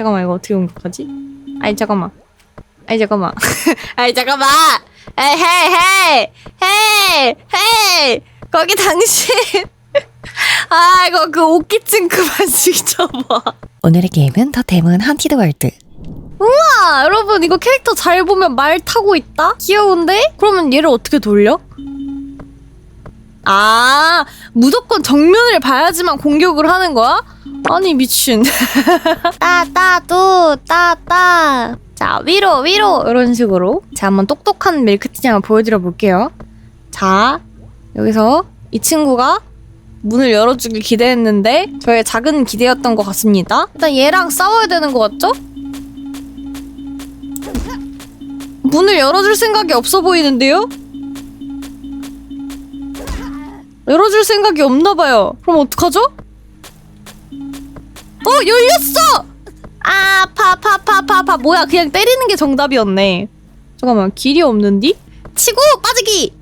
잠깐만 이거 어떻게 공격하지? 아니 잠깐만. 아니 잠깐만. 아니 잠깐만. 에이 헤이 헤이 헤이 헤이 거기 당신. 아 이거 그 옷기증 그만 지켜봐. 오늘의 게임은 더 데몬 헌티드 월드. 아 여러분 이거 캐릭터 잘 보면 말 타고 있다? 귀여운데? 그러면 얘를 어떻게 돌려? 아 무조건 정면을 봐야지만 공격을 하는 거야? 아니 미친 따따뚜 따따 자 위로 위로 이런 식으로 자 한번 똑똑한 밀크티니 한번 보여드려 볼게요 자 여기서 이 친구가 문을 열어주길 기대했는데 저의 작은 기대였던 것 같습니다 일단 얘랑 싸워야 되는 것 같죠? 문을 열어줄 생각이 없어 보이는데요? 열어줄 생각이 없나 봐요. 그럼 어떡하죠? 어 열렸어! 아 파파파파파 뭐야 그냥 때리는 게 정답이었네. 잠깐만 길이 없는디? 치고 빠지기.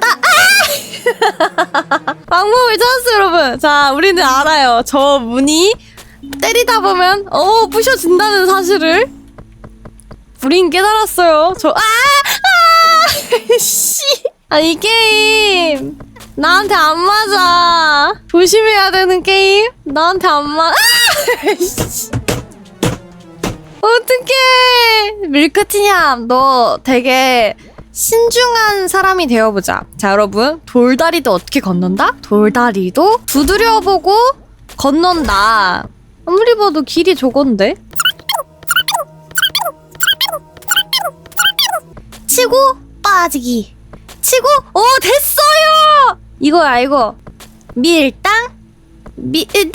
나 아! 방법을 찾았어요 여러분. 자 우리는 알아요. 저 문이 때리다 보면 어 부셔진다는 사실을. 우린 깨달았어요. 저, 아! 아! 씨! 아, 이 게임. 나한테 안 맞아. 조심해야 되는 게임? 나한테 안 맞아. 아! 씨. 어떡해. 밀크티냠, 너 되게 신중한 사람이 되어보자. 자, 여러분. 돌다리도 어떻게 건넌다? 돌다리도 두드려보고 건넌다. 아무리 봐도 길이 저건데? 치고 빠지기 치고 오 됐어요 이거야 이거 밀당? 밀당!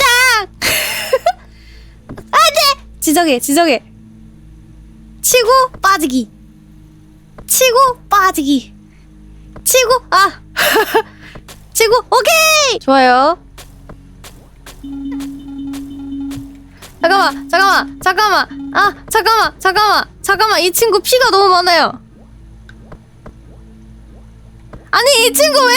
안돼 지정해 지정해 치고 빠지기. 치고 빠지기. 치고 아. 치고 오케이! 좋아요. 잠깐만 잠깐만 잠깐만. 아 잠깐만 잠깐만. 잠깐만 이 친구 피가 너무 많아요 아니 이 친구 왜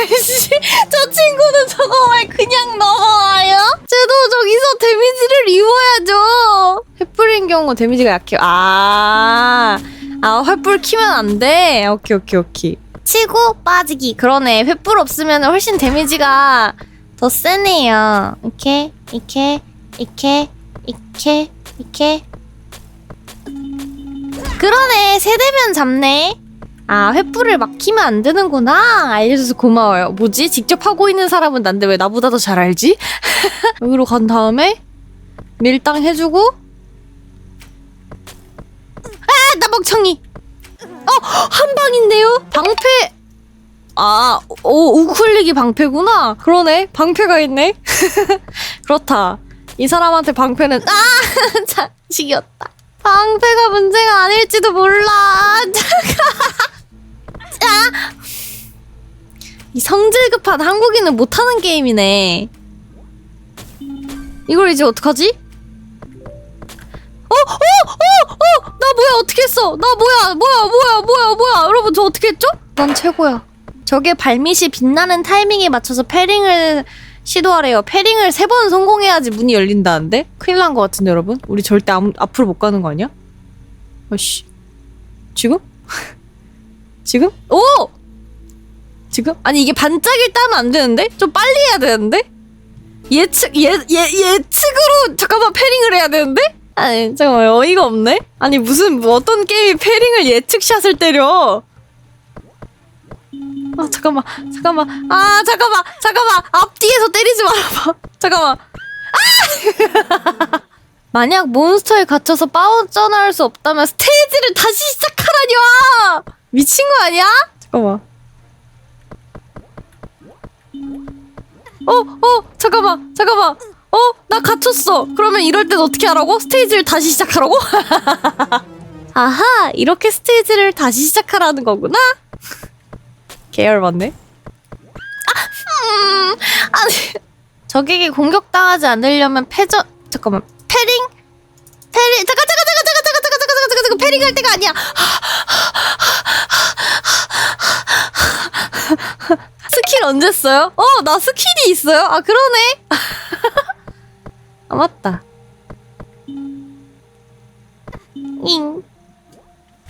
아이씨 저 친구는 저거 왜 그냥 넘어와요? 쟤도 저기서 데미지를 입어야죠. 횃불인 경우 데미지가 약해요. 아, 아 횃불 키면 안 돼? 오케이 오케이 오케이. 치고 빠지기. 그러네. 횃불 없으면 훨씬 데미지가 더 세네요. 이렇게 이렇게 이렇게 이렇게 이렇게. 그러네. 세대면 잡네 아, 횃불을 막히면 안 되는구나. 알려줘서 고마워요. 뭐지? 직접 하고 있는 사람은 난데 왜 나보다 더 잘 알지? 여기로 간 다음에 밀당 해주고 아, 나 멍청이. 어, 한 방인데요? 방패. 아, 오, 우클릭이 방패구나. 그러네. 방패가 있네. 그렇다. 이 사람한테 방패는 아, 자식이었다. 방패가 문제가 아닐지도 몰라. 이 성질 급한 한국인은 못하는 게임이네. 이걸 이제 어떡하지? 어, 어, 어, 어, 나 뭐야, 어떻게 했어? 나 뭐야, 뭐야, 뭐야, 뭐야, 뭐야. 여러분, 저 어떻게 했죠? 난 최고야. 저게 발밑이 빛나는 타이밍에 맞춰서 패링을 시도하래요. 패링을 세 번 성공해야지 문이 열린다는데? 큰일 난 것 같은데, 여러분? 우리 절대 아무, 앞으로 못 가는 거 아니야? 어씨. 지금? 지금? 오! 지금? 아니 이게 반짝일 따면 안 되는데? 좀 빨리 해야 되는데? 예측 예, 예, 예측으로 잠깐만 패링을 해야 되는데? 아니 잠깐만 어이가 없네? 아니 무슨 뭐 어떤 게임이 패링을 예측샷을 때려 아 잠깐만 잠깐만 아 잠깐만 잠깐만 앞뒤에서 때리지 말아봐 잠깐만 아! 만약 몬스터에 갇혀서 빠져나올 수 없다면 스테이지를 다시 시작하라뇨 미친 거 아니야? 잠깐만 어, 어, 잠깐만, 잠깐만. 어, 나 갇혔어. 그러면 이럴 땐 어떻게 하라고? 스테이지를 다시 시작하라고? 아하, 이렇게 스테이지를 다시 시작하라는 거구나? 계열 맞네. 아, 음, 아니. 적에게 공격당하지 않으려면 패전, 잠깐만, 패링? 패링, 잠깐, 잠깐, 잠깐, 잠깐, 잠깐, 잠깐, 잠깐, 잠깐, 잠깐, 패링 할 때가 아니야. 스킬 언제 써요? 어, 나 스킬이 있어요? 아, 그러네. 아, 맞다. 잉.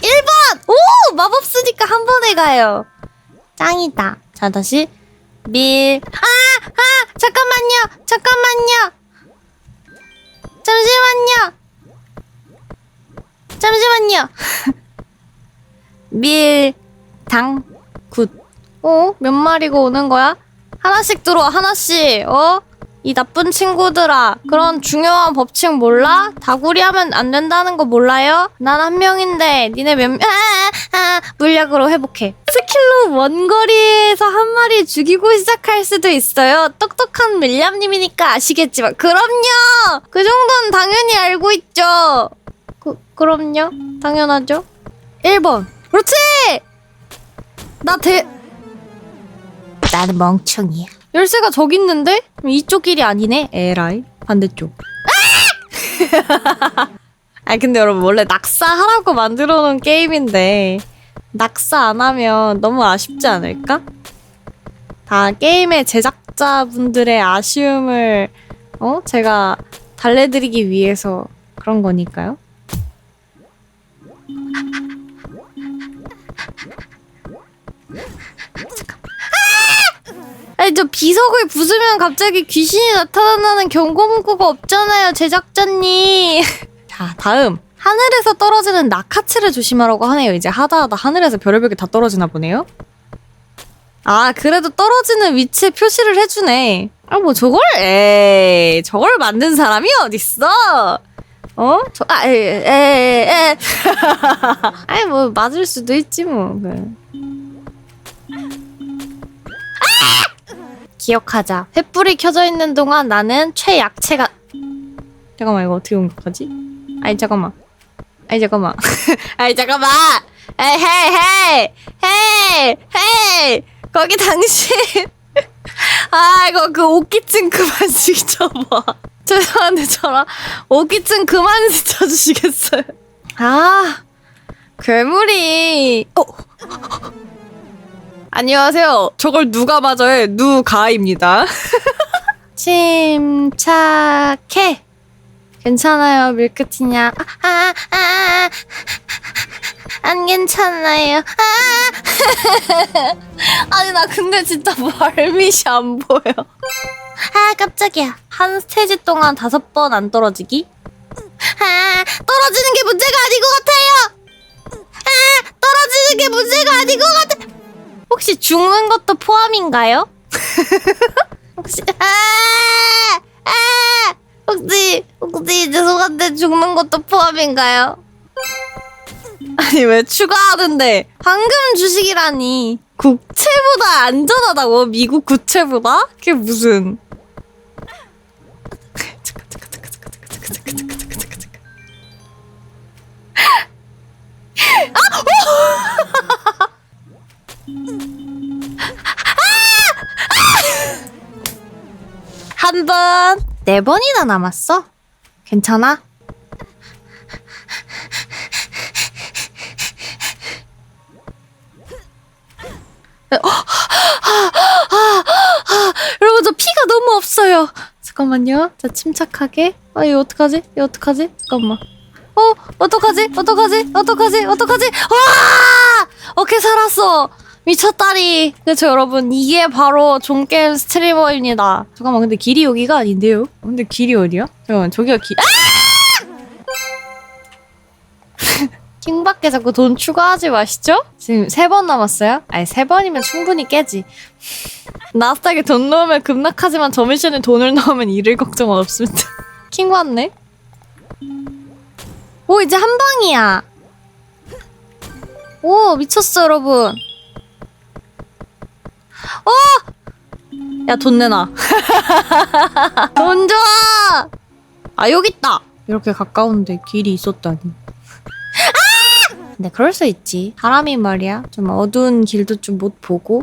1번! 오! 마법 쓰니까 한 번에 가요. 짱이다. 자, 다시. 밀. 아! 아! 잠깐만요! 잠깐만요! 잠시만요! 잠시만요! 밀, 당, 굿. 어? 몇 마리고 오는 거야? 하나씩 들어와, 하나씩. 어? 이 나쁜 친구들아. 그런 중요한 법칙 몰라? 다구리 하면 안 된다는 거 몰라요? 난 한 명인데, 니네 몇 명, 아, 아, 물약으로 회복해. 스킬로 원거리에서 한 마리 죽이고 시작할 수도 있어요. 똑똑한 밀얌님이니까 아시겠지만. 그럼요! 그 정도는 당연히 알고 있죠. 그, 그럼요. 당연하죠. 1번. 그렇지! 나 대, 나는 멍청이야. 열쇠가 저기 있는데? 이쪽 길이 아니네? 에라이. 반대쪽. 아! 근데 여러분, 원래 낙사하라고 만들어 놓은 게임인데, 낙사 안 하면 너무 아쉽지 않을까? 다 게임의 제작자분들의 아쉬움을, 어? 제가 달래드리기 위해서 그런 거니까요. 아니 저 비석을 부수면 갑자기 귀신이 나타난다는 경고 문구가 없잖아요 제작자님 자 다음 하늘에서 떨어지는 낙하치를 조심하라고 하네요 이제 하다하다 하늘에서 별의별 게 다 떨어지나 보네요 아 그래도 떨어지는 위치에 표시를 해주네 아 뭐 저걸 에이 저걸 만든 사람이 어딨어 어? 저, 아, 에, 에, 에, 에. 아니, 뭐, 맞을 수도 있지, 뭐. 그. 기억하자. 횃불이 켜져 있는 동안 나는 최약체가 잠깐만 이거 어떻게 공격하지? 아니 잠깐만. 아니 잠깐만. 아니 잠깐만. 에이 헤이 헤이 헤이 헤이 거기 당신. 아 이거 그 옷기증 그만 시켜봐. 죄송한데 저랑 옷기증 그만 시켜주시겠어요? 아 괴물이. 어. 안녕하세요. 저걸 누가 맞아요? 누가입니다. 침착해. 괜찮아요, 밀크티냐. 아, 아, 아, 안 괜찮아요. 아. 아니, 나 근데 진짜 말밋이 안 보여. 아, 깜짝이야. 한 스테이지 동안 다섯 번 안 떨어지기? 아, 떨어지는 게 문제가 아닌 것 같아요! 아, 떨어지는 게 문제가 아닌 것 같아! 혹시 죽는 것도 포함인가요? 혹시 아! 아! 혹시 혹시 죄송한데 죽는 것도 포함인가요? 아니 왜 추가하는데 방금 주식이라니 국채보다 안전하다고 미국 국채보다? 그게 무슨 번, 네 번이나 남았어. 괜찮아? 여러분 저 피가 너무 없어요. 잠깐만요. 자 침착하게. 아 이거 어떡하지? 이거 어떡하지? 잠깐만. 어 어떡하지? 어떡하지? 어떡하지? 어떡하지? 와! 오케이 살았어. 미쳤다리. 그렇죠 여러분 이게 바로 종게임 스트리머입니다. 잠깐만 근데 길이 여기가 아닌데요? 근데 길이 어디야? 잠깐만 저기가 길. 아! 킹밖에 자꾸 돈 추가하지 마시죠? 지금 세 번 남았어요? 아니 세 번이면 충분히 깨지. 나스닥에 돈 넣으면 급락하지만 저 미션에 돈을 넣으면 잃을 걱정은 없습니다. 킹 왔네? 오 이제 한 방이야. 오 미쳤어 여러분. 어! 야 돈 내놔. 돈 줘! 아 여기 있다. 이렇게 가까운데 길이 있었다니. 근데 그럴 수 있지. 사람이 말이야. 좀 어두운 길도 좀 못 보고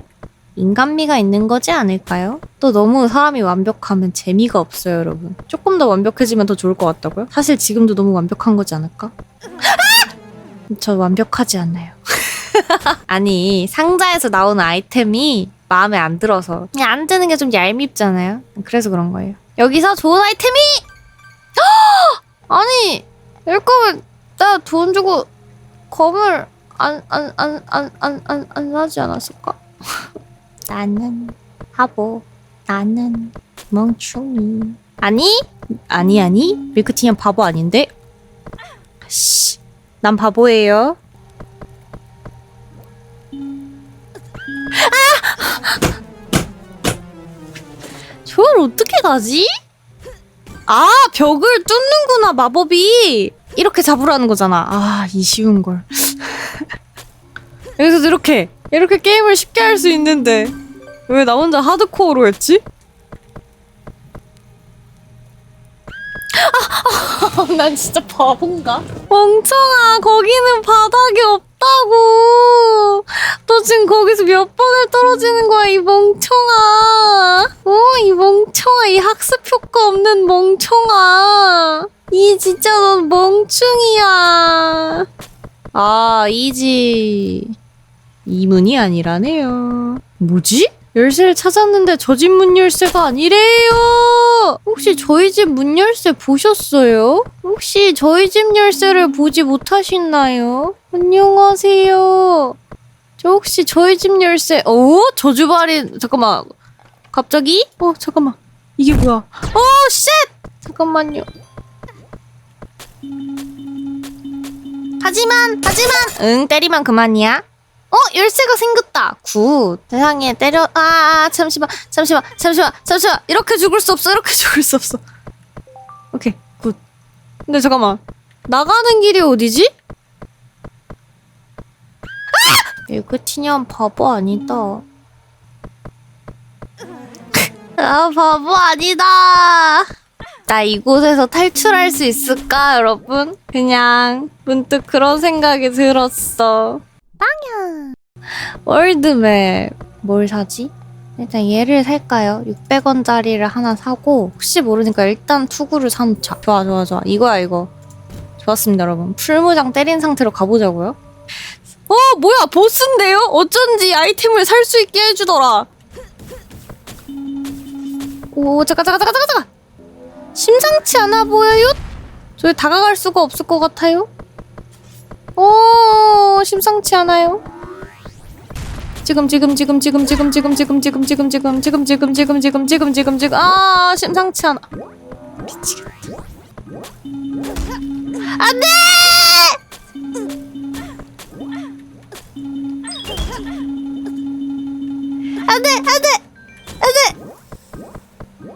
인간미가 있는 거지 않을까요? 또 너무 사람이 완벽하면 재미가 없어요, 여러분. 조금 더 완벽해지면 더 좋을 것 같다고요? 사실 지금도 너무 완벽한 거지 않을까? 저 완벽하지 않나요? 아니 상자에서 나오는 아이템이 마음에 안 들어서 그냥 안 드는 게 좀 얄밉잖아요. 그래서 그런 거예요. 여기서 좋은 아이템이 헉! 아니 이럴 거면 나 돈 주고 검을 안 안 안 안 안 안 안 사지 않았을까? 나는 바보. 나는 멍충이. 아니 아니 아니 밀크티는 바보 아닌데. 씨, 난 바보예요. 저걸 어떻게 가지? 아 벽을 뚫는구나 마법이 이렇게 잡으라는 거잖아 아 이 쉬운 걸 여기서 이렇게 이렇게 게임을 쉽게 할 수 있는데 왜 나 혼자 하드코어로 했지? 난 진짜 바본가? 멍청아 거기는 바닥이 없다고 너 지금 거기서 몇 번을 떨어지는 거야 이 멍청아 어 이 멍청아 이 학습 효과 없는 멍청아 이 진짜 넌 멍충이야 아 이지 이문이 아니라네요 뭐지? 열쇠를 찾았는데 저 집 문 열쇠가 아니래요. 혹시 저희 집 문 열쇠 보셨어요? 혹시 저희 집 열쇠를 보지 못하셨나요? 안녕하세요. 저 혹시 저희 집 열쇠? 어? 저주발이 잠깐만. 갑자기? 어 잠깐만. 이게 뭐야? 어 쉣! 잠깐만요. 하지만 하지만 응 때리면 그만이야. 어 열쇠가 생겼다 굿 세상에 때려 아, 아 잠시만 잠시만 잠시만 잠시만 이렇게 죽을 수 없어 이렇게 죽을 수 없어 오케이 굿 근데 잠깐만 나가는 길이 어디지? 아! 밀크티년 바보 아니다 아 바보 아니다. 나 이곳에서 탈출할 수 있을까 여러분? 그냥 문득 그런 생각이 들었어. 월드맵 뭘 사지? 일단 얘를 살까요? 600원짜리를 하나 사고 혹시 모르니까 일단 투구를 사놓자. 좋아 좋아 좋아. 이거야 이거. 좋았습니다 여러분. 풀무장 때린 상태로 가보자고요. 어 뭐야 보스인데요? 어쩐지 아이템을 살 수 있게 해주더라 오 잠깐 잠깐 잠깐 잠깐 심상치 않아 보여요? 저희 다가갈 수가 없을 것 같아요 오 심상치 않아요 지금 지금 지금 지금 지금 지금 지금 지금 지금 지금 지금 지금 지금 지금 지금 지금 지금 아 심상치 않아 미치겠다 안돼 안돼 안돼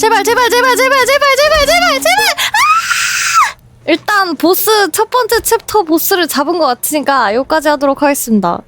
제발 제발 제발 제발 제발 제발 제발 제발 아! 일단 보스 첫 번째 챕터 보스를 잡은 것 같으니까 여기까지 하도록 하겠습니다